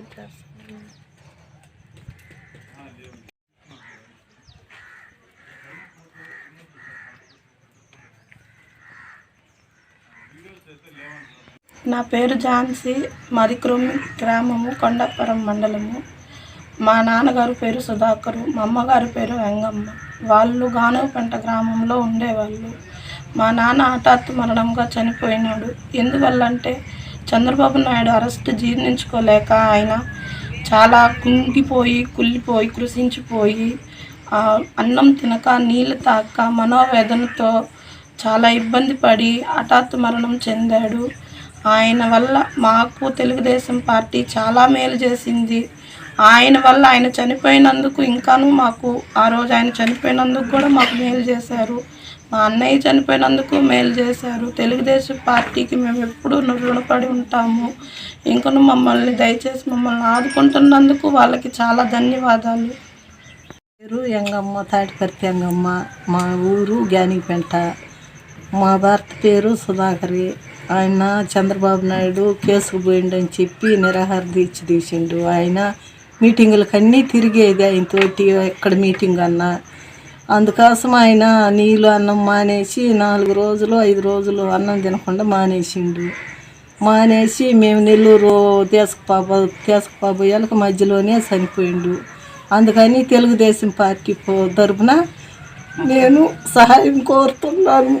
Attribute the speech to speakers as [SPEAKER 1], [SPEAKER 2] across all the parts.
[SPEAKER 1] నా పేరు ఝాన్సీ. మాది క్రొమ్మి గ్రామము కొండాపురం మండలము. మా నాన్నగారు పేరు సుధాకరు మా అమ్మగారి పేరు వెంగమ్మ. వాళ్ళు గానవపంట గ్రామంలో ఉండేవాళ్ళు. మా నాన్న హఠాత్తు మరణంగా చనిపోయినాడు. ఎందువల్ల అంటే చంద్రబాబు నాయుడు అరెస్ట్ జీర్ణించుకోలేక ఆయన చాలా కుంగిపోయి కుళ్ళిపోయి కృషించిపోయి అన్నం తినక నీళ్ళు తాక మనోవేదనతో చాలా ఇబ్బంది పడి హఠాత్తు మరణం చెందాడు. ఆయన వల్ల మాకు తెలుగుదేశం పార్టీ చాలా మేలు చేసింది. ఆయన వల్ల ఆయన చనిపోయినందుకు ఇంకాను మాకు ఆ రోజు ఆయన చనిపోయినందుకు కూడా మాకు మేలు చేశారు. మా అన్నయ్య చనిపోయినందుకు మేలు చేశారు. తెలుగుదేశం పార్టీకి మేము ఎప్పుడూ రుణపడి ఉంటాము. ఇంకను మమ్మల్ని దయచేసి మమ్మల్ని ఆదుకుంటున్నందుకు వాళ్ళకి చాలా ధన్యవాదాలు.
[SPEAKER 2] పేరు ఎంగమ్మ తాటిపర్తి ఎంగమ్మ మా ఊరు గ్యానిపేంట. మా భర్త పేరు సుధాకరి. ఆయన చంద్రబాబు నాయుడు కేసుకు పోయిండని చెప్పి నిరాహార దీక్ష తీసిండు. ఆయన మీటింగులకు అన్నీ తిరిగేది ఆయనతోటి ఎక్కడ మీటింగ్ అన్నా. అందుకోసం ఆయన నీళ్ళు అన్నం మానేసి నాలుగు రోజులు ఐదు రోజులు అన్నం తినకుండా మానేసిండు. మానేసి మేము నెల్లూరు తీసుకుపాబ తీసుకుపోయేళ్ళకి మధ్యలోనే చనిపోయిండు. అందుకని తెలుగుదేశం పార్టీ తరఫున తరపున నేను సహాయం కోరుతున్నాను.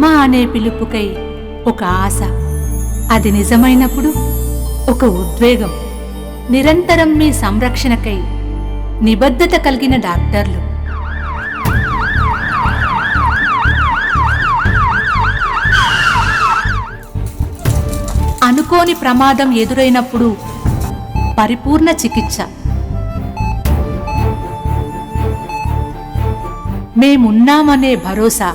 [SPEAKER 3] అమ్మ అనే పిలుపుకై ఒక ఆశ. అది నిజమైనప్పుడు ఒక ఉద్వేగం. నిరంతరం మీ సంరక్షణకై నిబద్ధత కలిగిన డాక్టర్లు. అనుకోని ప్రమాదం ఎదురైనప్పుడు పరిపూర్ణ చికిత్స. మేమున్నామనే భరోసా.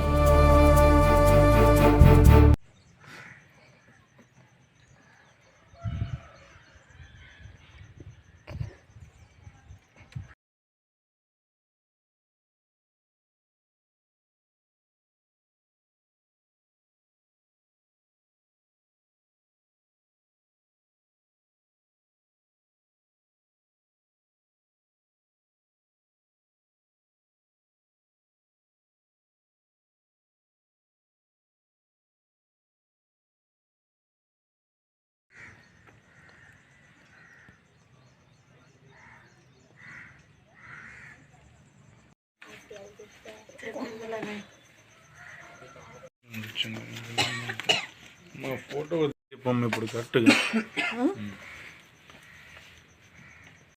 [SPEAKER 4] మా ఫోటో ఇప్పుడు కరెక్ట్గా